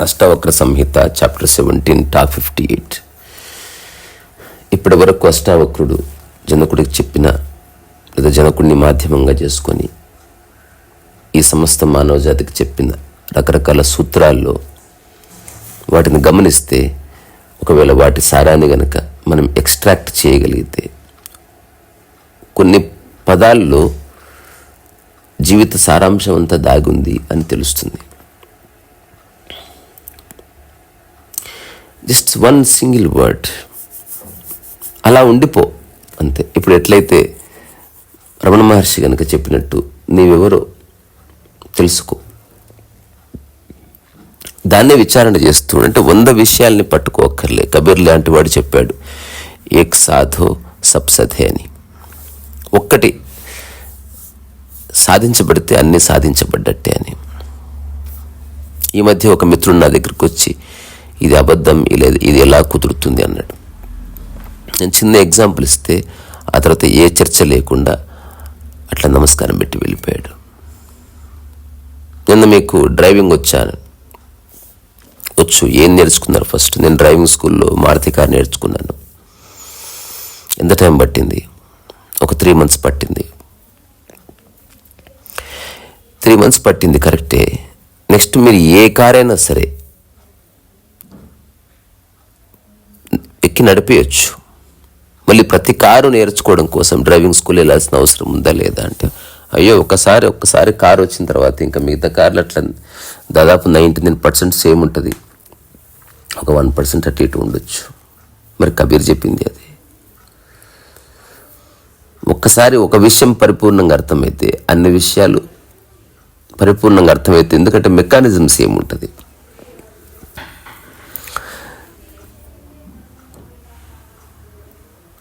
Ashtavakra Samhita chapter seventeen top fifty eight ఇప్పటి వరకు అష్టావక్రుడు జనకుడికి చెప్పిన లేదా జనకుడిని మాధ్యమంగా చేసుకొని ఈ సమస్త మానవజాతికి చెప్పిన రకరకాల సూత్రాల్లో వాటిని గమనిస్తే ఒకవేళ వాటి సారాన్ని గనక మనం ఎక్స్ట్రాక్ట్ చేయగలిగితే కొన్ని పదాల్లో జీవిత సారాంశం అంతా దాగుంది అని తెలుస్తుంది. జస్ట్ వన్ సింగిల్ వర్డ్ అలా ఉండిపో అంతే. ఇప్పుడు ఎట్లయితే రమణ మహర్షి కనుక చెప్పినట్టు నీవెవరో తెలుసుకో. దాన్నే విచారణ చేస్తూ అంటే వంద విషయాల్ని పట్టుకోక్కర్లే. కబీర్ లాంటి వాడు చెప్పాడు ఏక్ సాధో సప్సధే అని. ఒక్కటి సాధించబడితే అన్నీ సాధించబడ్డట్టే అని. ఈ మధ్య ఒక మిత్రుడు నా దగ్గరికి వచ్చి ఇది అబద్ధం ఇలా ఇది ఎలా కుదురుతుంది? అన్నాడు. నేను చిన్న ఎగ్జాంపుల్ ఇస్తే ఆ తర్వాత ఏ చర్చ లేకుండా అట్లా నమస్కారం పెట్టి వెళ్ళిపోయాడు. నిన్న మీకు డ్రైవింగ్ వచ్చాను వచ్చు. ఏం నేర్చుకున్నారు ఫస్ట్? నేను డ్రైవింగ్ స్కూల్లో మారుతి కార్ నేర్చుకున్నాను. ఎంత టైం పట్టింది? ఒక త్రీ మంత్స్ పట్టింది. త్రీ మంత్స్ పట్టింది కరెక్టే నెక్స్ట్ మీరు ఏ కార్ అయినా సరే ఎక్కి నడిపేయచ్చు. మళ్ళీ ప్రతి కారు నేర్చుకోవడం కోసం డ్రైవింగ్ స్కూల్ వెళ్ళాల్సిన అవసరం ఉందా లేదా అంటే అయ్యో ఒకసారి ఒక్కసారి కారు వచ్చిన తర్వాత ఇంకా మిగతా కార్లు అట్లా దాదాపు నైంటీ నైన్ పర్సెంట్ సేమ్ ఉంటుంది. ఒక వన్ పర్సెంట్ అటు ఇటు ఉండొచ్చు. మరి కబీర్ చెప్పింది అది. ఒక్కసారి ఒక విషయం పరిపూర్ణంగా అర్థమైతే అన్ని విషయాలు పరిపూర్ణంగా అర్థమైతే ఎందుకంటే మెకానిజం సేమ్ ఉంటుంది.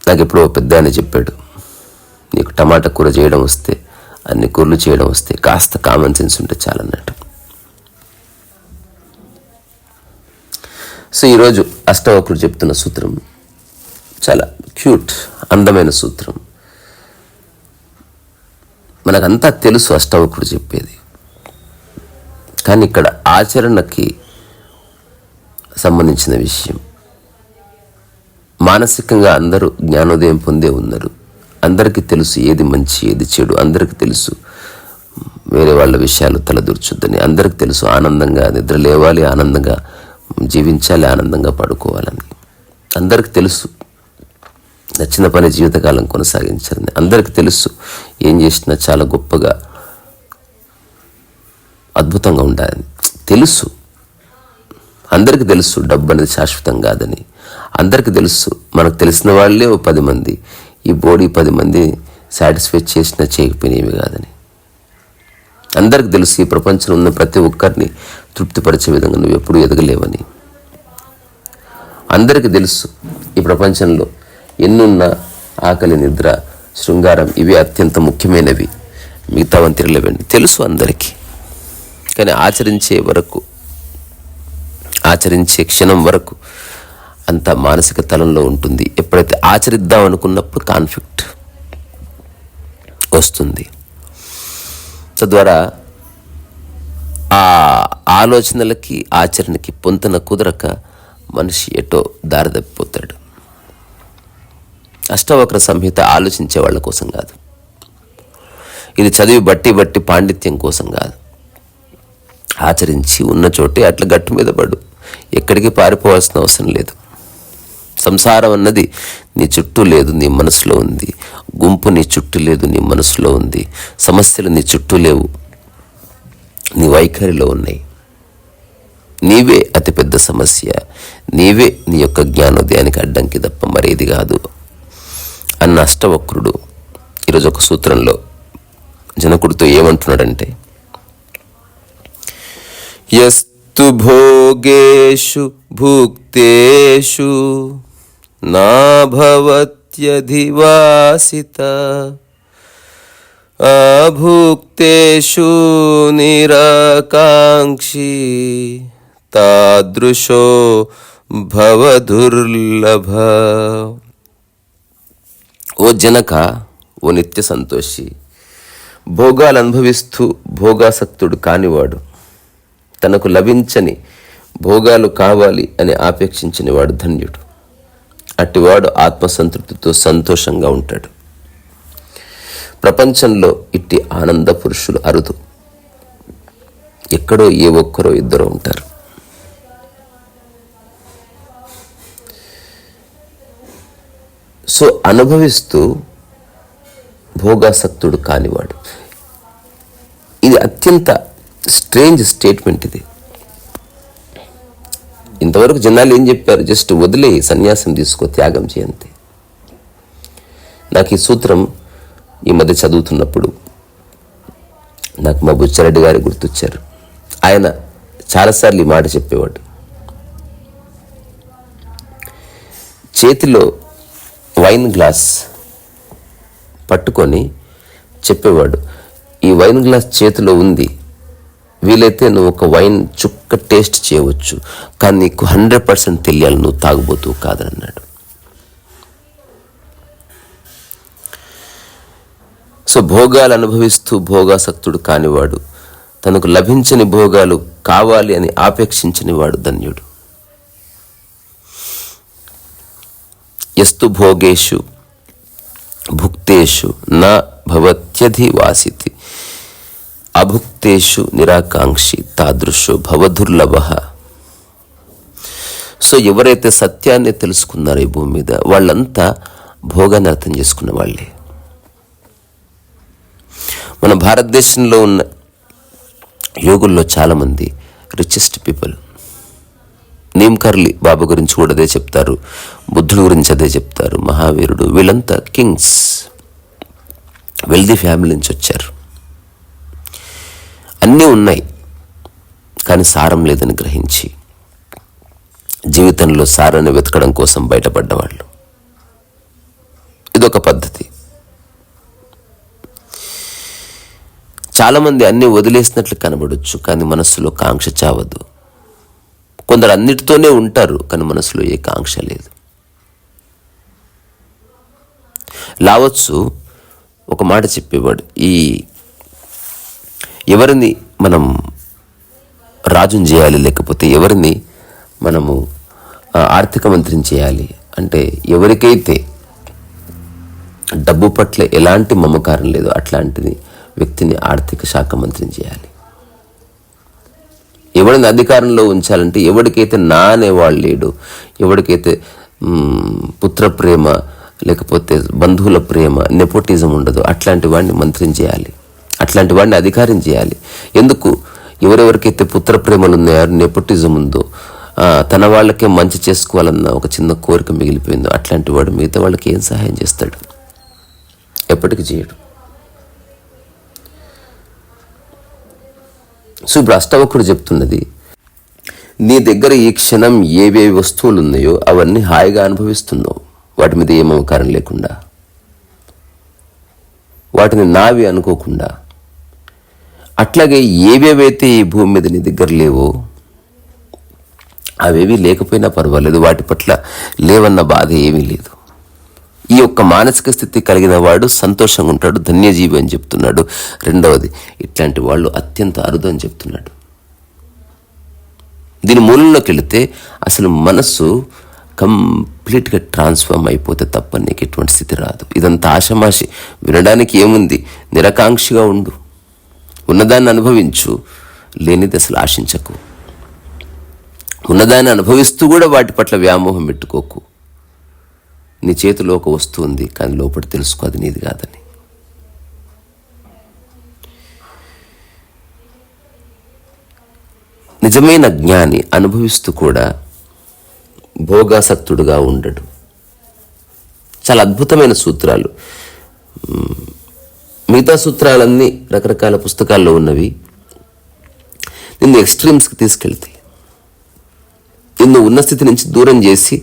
నాకు ఎప్పుడో ఓ పెద్ద ఆయన చెప్పాడు నీకు టమాటా కూర చేయడం వస్తే అన్ని కూరలు చేయడం వస్తే కాస్త కామన్ సెన్స్ ఉంటే చాలన్నట్టు సో ఈరోజు అష్టవకుడు చెప్తున్న సూత్రం చాలా క్యూట్ అందమైన సూత్రం. మనకంతా తెలుసు అష్టవకుడు చెప్పేది. కానీ ఇక్కడ ఆచరణకి సంబంధించిన విషయం. మానసికంగా అందరూ జ్ఞానోదయం పొందే ఉన్నారు. అందరికీ తెలుసు ఏది మంచి ఏది చెడు. అందరికీ తెలుసు వేరే వాళ్ళ విషయాలు తలదూర్చొద్దని. అందరికీ తెలుసు ఆనందంగా నిద్ర లేవాలి ఆనందంగా జీవించాలి ఆనందంగా పడుకోవాలని. అందరికీ తెలుసు. నచ్చిన పని జీవితకాలం కొనసాగించాలని. అందరికీ తెలుసు ఏం చేసినా చాలా గొప్పగా అద్భుతంగా ఉండాలని. తెలుసు. అందరికీ తెలుసు డబ్బు అనేది శాశ్వతం కాదని. అందరికీ తెలుసు. మనకు తెలిసిన వాళ్ళే ఓ పది మంది. ఈ బాడీ పది మంది సాటిస్ఫై చేసినా చేయకపోయినవి కాదని. అందరికి తెలుసు ఈ ప్రపంచంలో ఉన్న ప్రతి ఒక్కరిని తృప్తిపరిచే విధంగా నువ్వు ఎప్పుడూ ఎదగలేవని. అందరికీ తెలుసు ఈ ప్రపంచంలో ఎన్నున్న ఆకలి నిద్ర శృంగారం ఇవి అత్యంత ముఖ్యమైనవి. మిగతావని తిరగలేవండి తెలుసు అందరికీ. కానీ ఆచరించే వరకు ఆచరించే క్షణం వరకు అంత మానసిక తలంలో ఉంటుంది. ఎప్పుడైతే ఆచరిద్దాం అనుకున్నప్పుడు కాన్ఫ్లిక్ట్ వస్తుంది. తద్వారా ఆ ఆలోచనలకి ఆచరణకి పొంతన కుదరక మనిషి ఎటో దారి తప్పిపోతాడు. అష్టవక్ర సంహిత ఆలోచించే వాళ్ళ కోసం కాదు. ఇది చదివి బట్టి బట్టి పాండిత్యం కోసం కాదు. ఆచరించి ఉన్న చోటే అట్లా గట్టు మీద పడు. ఎక్కడికి పారిపోవాల్సిన అవసరం లేదు. సంసారం అన్నది నీ చుట్టూ లేదు నీ మనసులో ఉంది. గుంపు నీ చుట్టూ లేదు నీ మనసులో ఉంది. సమస్యలు నీ చుట్టూ లేవు. నీ వైఖరిలో ఉన్నాయి. నీవే అతిపెద్ద సమస్య. నీవే నీ యొక్క జ్ఞానోదయానికి అడ్డంకి తప్ప మరేది కాదు. అన్న అష్టవక్రుడు ఈరోజు ఒక సూత్రంలో జనకుడితో ఏమంటున్నాడంటే యస్తు భోగేషు భుక్తేషు నాభవత్యధివాసిత అభుక్తేషు నిరాకాంక్షి తాదృశో భవదుర్లభ. ఓ జనక ఓ నిత్య సంతోషి భోగాలు అనుభవిస్తూ భోగాసక్తుడు కానివాడు తనకు లభించని భోగాలు కావాలి అని ఆపేక్షించిన వాడు ధన్యుడు. అట్టివాడు ఆత్మసంతృప్తితో సంతోషంగా ఉంటాడు. ప్రపంచంలో ఇట్టి ఆనంద పురుషులు అరుదు. ఎక్కడో ఏ ఒక్కరో ఇద్దరు ఉంటారు. సో అనుభవిస్తూ భోగాసక్తుడు కానివాడు. ఇది అత్యంత స్ట్రేంజ్ స్టేట్మెంట్ ఇది. ఇంతవరకు జనాలు ఏం చెప్పారు? జస్ట్ వదిలే సన్యాసం తీసుకో త్యాగం చేయంతే. నాకు ఈ సూత్రం ఈ మధ్య చదువుతున్నప్పుడు నాకు మా బుచ్చారెడ్డి గారు గుర్తొచ్చారు. ఆయన చాలాసార్లు ఈ మాట చెప్పేవాడు. చేతిలో వైన్ గ్లాస్ పట్టుకొని చెప్పేవాడు ఈ వైన్ గ్లాస్ చేతిలో ఉంది. వీలైతే నువ్వు ఒక వైన్ చుక్క టేస్ట్ చేయవచ్చు కానీ నీకు హండ్రెడ్ పర్సెంట్ తెలియాలి నువ్వు తాగుబోతూ కాదన్నాడు. సో భోగాలు అనుభవిస్తూ భోగాసక్తుడు కానివాడు తనకు లభించని భోగాలు కావాలి అని ఆపేక్షించని వాడు ధన్యుడు. ఎస్తు భోగేషు భుక్తేషు నా భవత్యధి వాసితి. అభుక్తేషు నిరాకాంక్షి తాదృశో భవదుర్లభ. సో ఎవరైతే సత్యాన్ని తెలుసుకున్నారో ఈ భూమి మీద వాళ్ళంతా భోగాన్ని అర్థం చేసుకున్న వాళ్ళే. మన భారతదేశంలో ఉన్న యోగుల్లో చాలామంది రిచెస్ట్ పీపుల్ నీమ్కర్లి బాబు గురించి కూడా అదే చెప్తారు. బుద్ధుడు గురించి అదే చెప్తారు. మహావీరుడు వీళ్ళంతా కింగ్స్. వెల్దీ ఫ్యామిలీ నుంచి వచ్చారు. అన్నీ ఉన్నాయి. కానీ సారం లేదని గ్రహించి జీవితంలో సారాన్ని వెతకడం కోసం బయటపడ్డవాళ్ళు. ఇదొక పద్ధతి. చాలామంది అన్నీ వదిలేసినట్లు కనబడొచ్చు కానీ మనస్సులో కాంక్ష చావదు. కొందరు అన్నిటితోనే ఉంటారు కానీ మనసులో ఏ కాంక్ష లేదు. లావచ్చు ఒక మాట చెప్పేవాడు ఈ ఎవరిని మనం రాజుని చేయాలి లేకపోతే ఎవరిని మనము ఆర్థిక మంత్రిని చేయాలి అంటే ఎవరికైతే డబ్బు పట్ల ఎలాంటి మమకారం లేదు అట్లాంటిది వ్యక్తిని ఆర్థిక శాఖ మంత్రిని చేయాలి. ఎవరిని అధికారంలో ఉంచాలంటే ఎవడికైతే నా అనేవాడు లేడు ఎవడికైతే పుత్ర ప్రేమ లేకపోతే బంధువుల ప్రేమ నెపోటిజం ఉండదు అట్లాంటి వాడిని మంత్రం చేయాలి. అట్లాంటి వాడిని అధికారం చేయాలి. ఎందుకు? ఎవరెవరికైతే పుత్ర ప్రేమలు ఉన్నాయో నెపోటిజం ఉందో తన వాళ్ళకే మంచి చేసుకోవాలన్న ఒక చిన్న కోరిక మిగిలిపోయిందో అట్లాంటి వాడు మిగతా వాళ్ళకి ఏం సహాయం చేస్తాడు? ఎప్పటికీ చేయడు. సో ఇప్పుడు అష్టవకుడు చెప్తున్నది నీ దగ్గర ఈ క్షణం ఏవేవి వస్తువులు ఉన్నాయో అవన్నీ హాయిగా అనుభవిస్తున్నావు. వాటి మీద ఏమవకారం లేకుండా. వాటిని నావి అనుకోకుండా. అట్లాగే ఏవేవైతే ఈ భూమి మీద నీ దగ్గర లేవో అవేవి లేకపోయినా పర్వాలేదు. వాటి పట్ల లేవన్న బాధ ఏమీ లేదు. ఈ యొక్క మానసిక స్థితి కలిగిన వాడు సంతోషంగా ఉంటాడు ధన్యజీవి అని చెప్తున్నాడు. రెండవది ఇట్లాంటి వాళ్ళు అత్యంత అరుదు అని చెప్తున్నాడు. దీని మూలంలోకి వెళితే అసలు మనస్సు కంప్లీట్గా ట్రాన్స్ఫార్మ్ అయిపోతే తప్ప నీకు ఎటువంటి స్థితి రాదు. ఇదంతా ఆషమాషి. వినడానికి ఏముంది? నిరకాంక్షగా ఉండు. ఉన్నదాన్ని అనుభవించు. లేనిది అసలు ఆశించకు. ఉన్నదాన్ని అనుభవిస్తూ కూడా వాటి పట్ల వ్యామోహం పెట్టుకోకు. నీ చేతిలో ఒక వస్తువు ఉంది కానీ లోపల తెలుసుకో అది నీది కాదని. నిజమైన జ్ఞాని అనుభవిస్తూ కూడా భోగాసక్తుడుగా ఉండడు. చాలా అద్భుతమైన సూత్రాలు. మిగతా సూత్రాలన్నీ రకరకాల పుస్తకాల్లో ఉన్నవి. నిన్ను ఎక్స్ట్రీమ్స్కి తీసుకెళ్తాయి. నిన్ను ఉన్న స్థితి నుంచి దూరం చేసి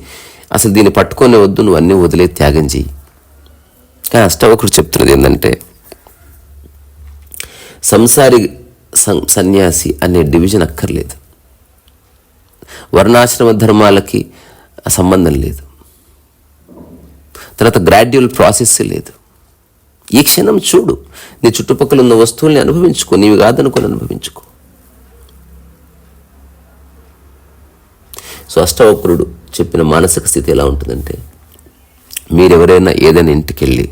అసలు దీన్ని పట్టుకొని వద్దు నువ్వు అన్నీ వదిలే త్యాగం చెయ్యి. కానీ అష్టవకుడు చెప్తున్నది ఏంటంటే సంసారి సం- సన్యాసి అనే డివిజన్ అక్కర్లేదు. వర్ణాశ్రమ ధర్మాలకి సంబంధం లేదు. తర్వాత గ్రాడ్యువల్ ప్రాసెస్ లేదు. ఈ క్షణం చూడు నీ చుట్టుపక్కల ఉన్న వస్తువుల్ని అనుభవించుకో నీవి కాదనుకొని అనుభవించుకో. సో అష్టవక్రుడు చెప్పిన మానసిక స్థితి ఎలా ఉంటుందంటే మీరెవరైనా ఏదైనా ఇంటికి వెళ్ళి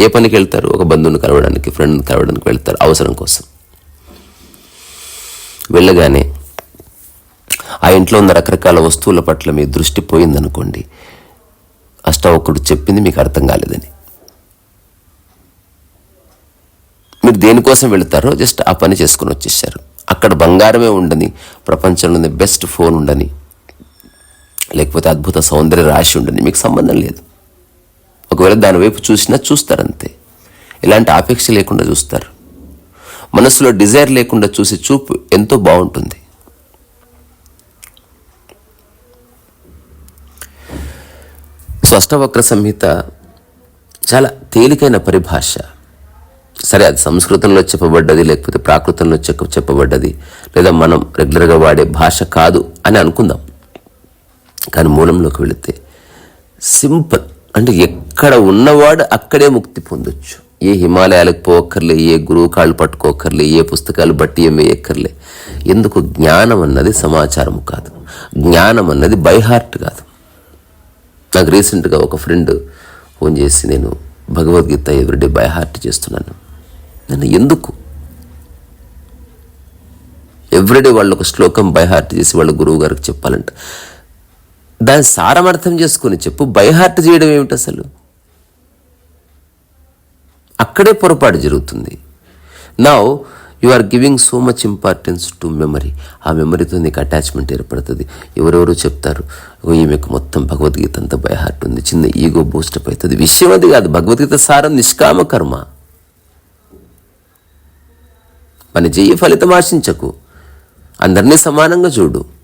ఏ పనికి వెళ్తారు? ఒక బంధువుని కలవడానికి ఫ్రెండ్ని కలవడానికి వెళ్తారు అవసరం కోసం. వెళ్ళగానే ఆ ఇంట్లో ఉన్న రకరకాల వస్తువుల పట్ల మీ దృష్టి పోయిందనుకోండి అష్టావకుడు చెప్పింది మీకు అర్థం కాలేదని. మీరు దేనికోసం వెళతారో జస్ట్ ఆ పని చేసుకుని వచ్చేసారు. అక్కడ బంగారమే ఉండని ప్రపంచంలోనే బెస్ట్ ఫోన్ ఉండని లేకపోతే అద్భుత సౌందర్య రాశి ఉండని మీకు సంబంధం లేదు. ఒకవేళ దాని వైపు చూసినా చూస్తారంతే. ఇలాంటి ఆపేక్ష లేకుండా చూస్తారు. మనసులో డిజైర్ లేకుండా చూసి చూపు ఎంతో బాగుంటుంది. స్పష్టవక్ర సంహిత చాలా తేలికైన పరిభాష. సరే అది సంస్కృతంలో చెప్పబడ్డది లేకపోతే ప్రాకృతంలో చెప్ప చెప్పబడ్డది లేదా మనం రెగ్యులర్గా వాడే భాష కాదు అని అనుకుందాం. కానీ మూలంలోకి వెళితే సింపుల్. అంటే ఎక్కడ ఉన్నవాడు అక్కడే ముక్తి పొందొచ్చు. ఏ హిమాలయాలకు పోవక్కర్లే ఏ గురువు కాళ్ళు పట్టుకోకర్లే ఏ పుస్తకాలు బట్టి ఏమి వేయక్కర్లే. ఎందుకు? జ్ఞానం అన్నది సమాచారం కాదు. జ్ఞానం అన్నది బైహార్ట్ కాదు. నాకు రీసెంట్గా ఒక ఫ్రెండ్ ఫోన్ చేసి నేను భగవద్గీత ఎవ్రీడే బై హార్ట్ చేస్తున్నాను. నేను ఎందుకు? ఎవ్రీడే వాళ్ళు ఒక శ్లోకం బై హార్ట్ చేసి వాళ్ళ గురువు గారికి చెప్పాలంట. దాని సారం అర్థం చేసుకొని చెప్పు బైహార్ట్ చేయడం ఏమిటి అసలు? అక్కడే పొరపాటు జరుగుతుంది. నా you are giving so much importance to memory ఆ మెమరీతో నీకు అటాచ్మెంట్ ఏర్పడుతుంది. ఎవరెవరో చెప్తారు ఈమెకు మొత్తం భగవద్గీత అంతా బైహార్ట్ ఉంది. చిన్న ఈగో బూస్టప్ అవుతుంది. విషయం అది కాదు. భగవద్గీత సారం నిష్కామ కర్మ. పని జయ ఫలితం ఆశించకు. అందరినీ సమానంగా చూడు.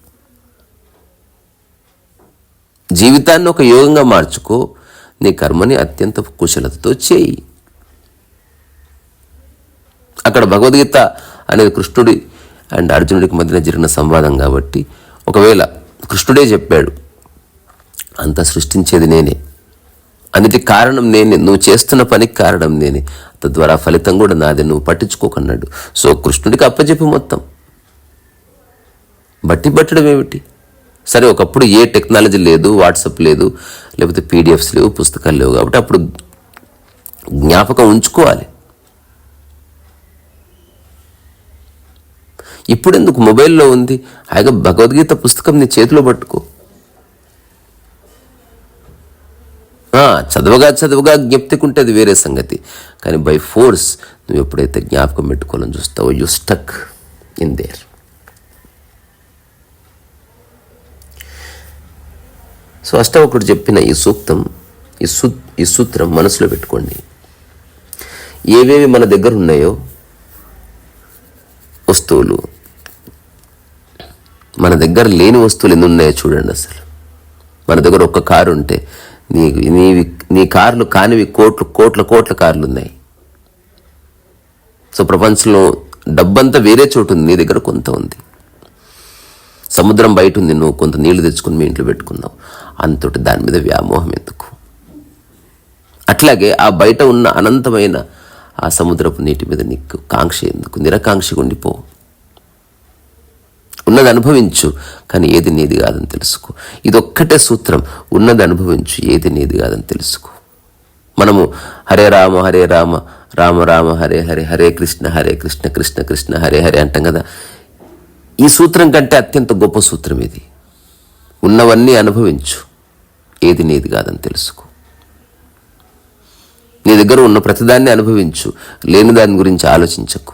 జీవితాన్ని ఒక యోగంగా మార్చుకో. నీ కర్మని అత్యంత కుశలతతో చేయి. అక్కడ భగవద్గీత అనేది కృష్ణుడి అండ్ అర్జునుడికి మధ్యన జరిగిన సంవాదం కాబట్టి ఒకవేళ కృష్ణుడే చెప్పాడు అంత సృష్టించేది నేనే. అన్నిటి కారణం నేనే. నువ్వు చేస్తున్న పనికి కారణం నేనే. తద్వారా ఫలితం కూడా నాదే. నువ్వు పట్టించుకోకన్నాడు. సో కృష్ణుడికి అప్పచెప్పు మొత్తం. బట్టి పట్టడం ఏమిటి? సరే ఒకప్పుడు ఏ టెక్నాలజీ లేదు వాట్సాప్ లేదు లేకపోతే పీడిఎఫ్స్ లేవు పుస్తకాలు లేవు కాబట్టి అప్పుడు జ్ఞాపకం ఉంచుకోవాలి. ఇప్పుడు ఎందుకు మొబైల్లో ఉంది? హాయిగా భగవద్గీత పుస్తకం నీ చేతిలో పట్టుకో. చదవగా చదవగా జ్ఞప్తికుంటే అది వేరే సంగతి. కానీ బై ఫోర్స్ నువ్వు ఎప్పుడైతే జ్ఞాపకం పెట్టుకోవాలని చూస్తావో you stuck in there so అష్టవకుడు చెప్పిన ఈ సూక్తం ఈ సూ ఈ సూత్రం మనసులో పెట్టుకోండి. ఏవేవి మన దగ్గర ఉన్నాయో వస్తువులు మన దగ్గర లేని వస్తువులు ఎన్ని ఉన్నాయో చూడండి అసలు. మన దగ్గర ఒక్క కారు ఉంటే నీ నీవి నీ కార్లు కానివి కోట్లు కోట్ల కోట్ల కార్లు ఉన్నాయి. సో ప్రపంచంలో డబ్బంతా వేరే చోటు ఉంది నీ దగ్గర కొంత ఉంది. సముద్రం బయట ఉంది నువ్వు కొంత నీళ్ళు తెచ్చుకుని మీ ఇంట్లో పెట్టుకున్నావు అంతటి దాని మీద వ్యామోహం ఎందుకు? అట్లాగే ఆ బయట ఉన్న అనంతమైన ఆ సముద్రపు నీటి మీద నీకు కాంక్ష ఎందుకు? నిరకాంక్ష ఉండిపో. ఉన్నది అనుభవించు కానీ ఏది నీది కాదని తెలుసుకో. ఇదొక్కటే సూత్రం ఉన్నది అనుభవించు ఏది నీది కాదని తెలుసుకో. మనము హరే రామ హరే రామ రామ రామ హరే హరే హరే కృష్ణ హరే కృష్ణ కృష్ణ కృష్ణ హరే హరే అంటాం కదా. ఈ సూత్రం కంటే అత్యంత గొప్ప సూత్రం ఇది. ఉన్నవన్నీ అనుభవించు. ఏది నీది కాదని తెలుసుకో. నీ దగ్గర ఉన్న ప్రతిదాన్ని అనుభవించు. లేని దాని గురించి ఆలోచించకు.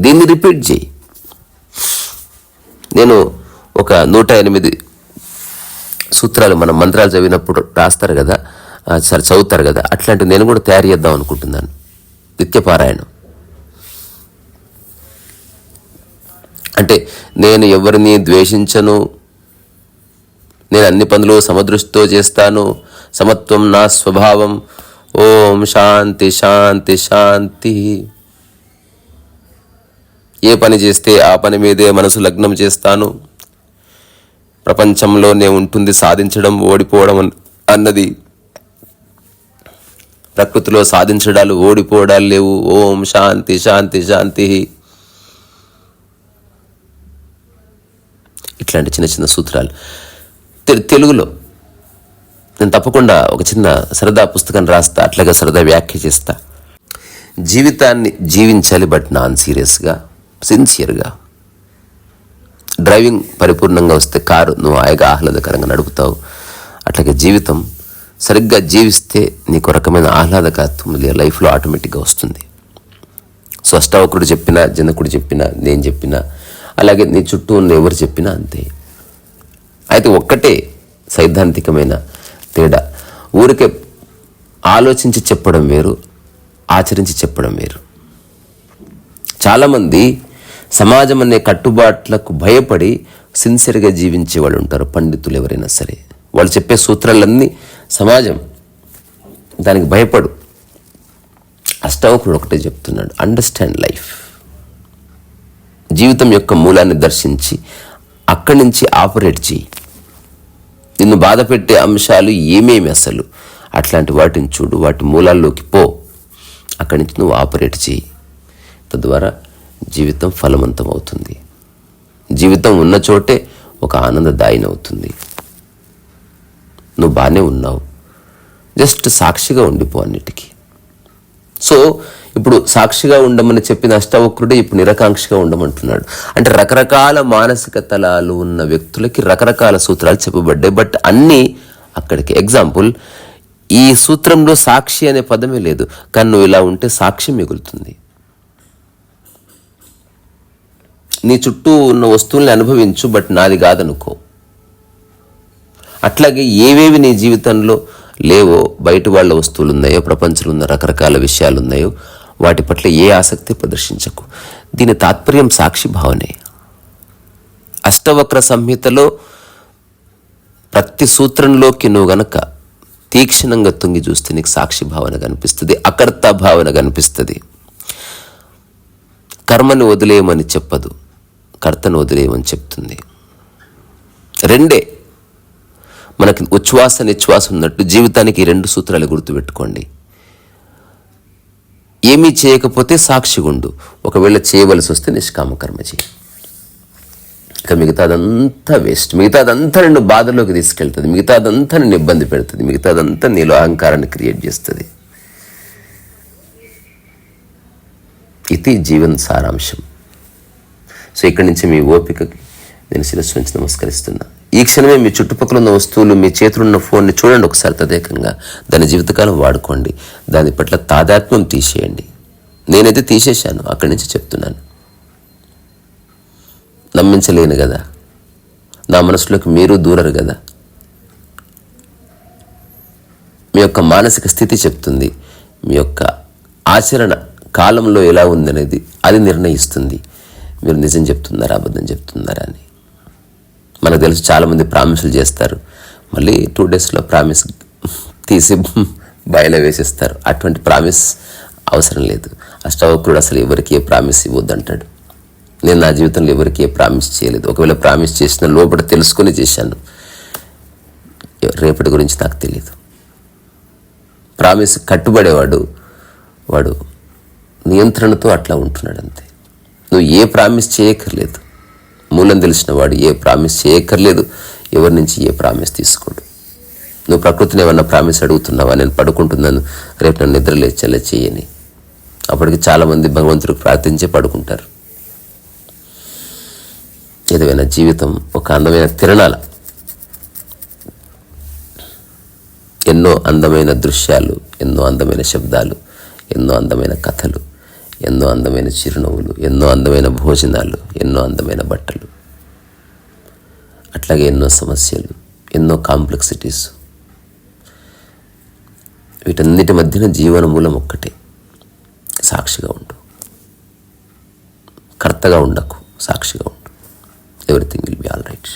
దీన్ని రిపీట్ చేయి. నేను ఒక నూట ఎనిమిది సూత్రాలు మనం మంత్రాలు చదివినప్పుడు రాస్తారు కదా సరే చదువుతారు కదా అట్లాంటివి నేను కూడా తయారు చేద్దాం అనుకుంటున్నాను. నిత్యపారాయణం. అంటే నేను ఎవరిని ద్వేషించను? నేను అన్ని పనులు సమదృష్టితో చేస్తాను. సమత్వం నా స్వభావం. ఓం శాంతి శాంతి శాంతి. ఏ పని చేస్తే ఆ పని మీదే మనసు లగ్నం చేస్తాను. ప్రపంచంలోనే ఉంటుంది సాధించడం ఓడిపోవడం అన్- అన్నది. ప్రకృతిలో సాధించడాలు ఓడిపోవడాలు లేవు. ఓం శాంతి శాంతి శాంతి. ఇట్లాంటి చిన్న చిన్న సూత్రాలు. తెలుగులో. నేను తప్పకుండా ఒక చిన్న సరదా పుస్తకం రాస్తా అట్లాగే సరదా వ్యాఖ్య చేస్తా. జీవితాన్ని జీవించాలి బట్ నాన్ సీరియస్గా సిన్సియర్గా. డ్రైవింగ్ పరిపూర్ణంగా వస్తే కారు నువ్వు హాయిగా ఆహ్లాదకరంగా నడుపుతావు. అట్లాగే జీవితం సరిగ్గా జీవిస్తే నీకు ఒక రకమైన ఆహ్లాదకత్వం లైఫ్లో ఆటోమేటిక్గా వస్తుంది. సో అష్టావకుడు చెప్పినా జనకుడు చెప్పినా నేను చెప్పినా అలాగే నీ చుట్టూ ఉన్న ఎవరు చెప్పినా అంతే. అయితే ఒక్కటే సైద్ధాంతికమైన తేడా. ఊరికే ఆలోచించి చెప్పడం వేరు ఆచరించి చెప్పడం వేరు. చాలామంది సమాజం అనే కట్టుబాట్లకు భయపడి సిన్సియర్గా జీవించే వాళ్ళు ఉంటారు పండితులు ఎవరైనా సరే. వాళ్ళు చెప్పే సూత్రాలన్నీ సమాజం దానికి భయపడు. అష్టావకుడు ఒకటే చెప్తున్నాడు అండర్స్టాండ్ లైఫ్ జీవితం యొక్క మూలాన్ని దర్శించి అక్కడి నుంచి ఆపరేట్ చేయి. నిన్ను బాధ పెట్టే అంశాలు ఏమేమి అసలు? అట్లాంటి వాటిని చూడు వాటి మూలాల్లోకి పో. అక్కడి నుంచి నువ్వు ఆపరేట్ చేయి. తద్వారా జీవితం ఫలవంతం అవుతుంది. జీవితం ఉన్న చోటే ఒక ఆనందదాయిని అవుతుంది. నువ్వు బాగానే ఉన్నావు. జస్ట్ సాక్షిగా ఉండిపో అన్నిటికీ. సో ఇప్పుడు సాక్షిగా ఉండమని చెప్పిన అష్టవక్రుడే ఇప్పుడు నిరకాంక్షగా ఉండమంటున్నాడు. అంటే రకరకాల మానసిక తలాలు ఉన్న వ్యక్తులకి రకరకాల సూత్రాలు చెప్పబడ్డాయి. బట్ అన్నీ అక్కడికి ఎగ్జాంపుల్ ఈ సూత్రంలో సాక్షి అనే పదమే లేదు. కానీ నువ్వు ఇలా ఉంటే సాక్షి మిగులుతుంది. నీ చుట్టూ ఉన్న వస్తువుల్ని అనుభవించు బట్ నాది కాదనుకో. అట్లాగే ఏవేవి నీ జీవితంలో లేవో బయట వాళ్ళ వస్తువులు ఉన్నాయో ప్రపంచంలో ఉన్న రకరకాల విషయాలు ఉన్నాయో వాటి పట్ల ఏ ఆసక్తి ప్రదర్శించకు. దీని తాత్పర్యం సాక్షి భావనే. అష్టవక్ర సంహితలో ప్రతి సూత్రంలోకి నువ్వు గనక తీక్షణంగా తుంగి చూస్తే నీకు సాక్షి భావన కనిపిస్తుంది అకర్త భావన కనిపిస్తుంది. కర్మని వదిలేయమని చెప్పదు కర్తను వదిలేయమని చెప్తుంది. రెండే మనకి ఉచ్ఛ్వాస నిశ్వాస ఉన్నట్టు జీవితానికి రెండు సూత్రాలు గుర్తుపెట్టుకోండి. ఏమీ చేయకపోతే సాక్షిగుండు ఒకవేళ చేయవలసి వస్తే నిష్కామకర్మ చేయి. ఇక మిగతాదంతా వేస్ట్. మిగతాదంతా నిన్ను బాధలోకి తీసుకెళ్తుంది. మిగతాదంతా నిన్ను ఇబ్బంది పెడుతుంది. మిగతాదంతా నీలో అహంకారాన్ని క్రియేట్ చేస్తుంది. ఇది జీవన సారాంశం. సో ఇక్కడి నుంచి మీ ఓపికకి నేను శిరస్సు నుంచి నమస్కరిస్తున్నాను ఈ క్షణమే మీ చుట్టుపక్కల ఉన్న వస్తువులు మీ చేతులు ఉన్న ఫోన్ని చూడండి ఒకసారి తదేకంగా. దాని జీవితకాలం వాడుకోండి. దాని పట్ల తాదాత్మ్యం తీసేయండి. నేనైతే తీసేశాను అక్కడి నుంచి చెప్తున్నాను. నమ్మించలేను కదా. నా మనసులోకి మీరు దూరరు కదా. మీ యొక్క మానసిక స్థితి చెప్తుంది. మీ యొక్క ఆచరణ కాలంలో ఎలా ఉందనేది అది నిర్ణయిస్తుంది. మీరు నిజం చెప్తున్నారా అబద్ధం చెప్తున్నారా అని. మనకు తెలుసు చాలామంది ప్రామిసులు చేస్తారు. మళ్ళీ టూ డేస్లో ప్రామిస్ తీసి బయలు వేసేస్తారు. అటువంటి ప్రామిస్ అవసరం లేదు. అష్టవక్రుడు అసలు ఎవరికి ఏ ప్రామిస్ ఇవ్వద్దంటాడు. నేను నా జీవితంలో ఎవరికి ఏ ప్రామిస్ చేయలేదు. ఒకవేళ ప్రామిస్ చేసిన లోపల తెలుసుకొని చేశాను. రేపటి గురించి నాకు తెలియదు ప్రామిస్ కట్టుబడేవాడు వాడు నియంత్రణతో అట్లా ఉంటున్నాడు అంతే. నువ్వు ఏ ప్రామిస్ చేయక్కర్లేదు. మూలం తెలిసిన వాడు ఏ ప్రామిస్ చేయక్కర్లేదు. ఎవరి నుంచి ఏ ప్రామిస్ తీసుకోడు. నువ్వు ప్రకృతిని ఏమన్నా ప్రామిస్ అడుగుతున్నావా? నేను పడుకుంటున్నాను. రేపు నన్ను నిద్ర లేచేలా చేయని. అప్పటికి చాలామంది భగవంతుడికి ప్రార్థించే పడుకుంటారు. ఏదైనా జీవితం ఒక అందమైన తిరణాల. ఎన్నో అందమైన దృశ్యాలు ఎన్నో అందమైన శబ్దాలు ఎన్నో అందమైన కథలు. ఎన్నో అందమైన చిరునవ్వులు ఎన్నో అందమైన భోజనాలు ఎన్నో అందమైన బట్టలు. అట్లాగే ఎన్నో సమస్యలు ఎన్నో కాంప్లెక్సిటీస్. వీటన్నిటి మధ్యన జీవన మూలం ఒక్కటే సాక్షిగా ఉండు. కర్తగా ఉండకు సాక్షిగా ఉండు. Everything will be all right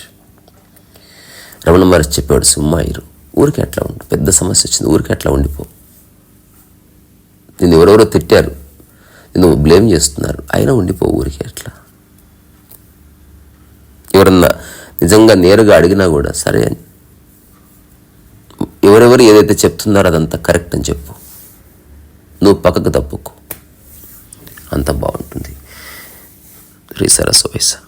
Ramana Maharshi చెప్పాడు సుమ్మాయిరు ఊరికి అట్లా ఉండు. పెద్ద సమస్య వచ్చింది ఊరికి అట్లా ఉండిపో. నిన్ను ఎవరెవరో తిట్టారు. నువ్వు బ్లేమ్ చేస్తున్నారు. అయినా ఉండిపో ఊరికి ఎట్లా ఎవరన్నా నిజంగా నేరుగా అడిగినా కూడా సరే అని. ఎవరెవరు ఏదైతే చెప్తున్నారో అదంతా కరెక్ట్ అని చెప్పు. నువ్వు పక్కకు తప్పుకో. అంత బాగుంటుంది. రీసరస్ సరస్వ వయసు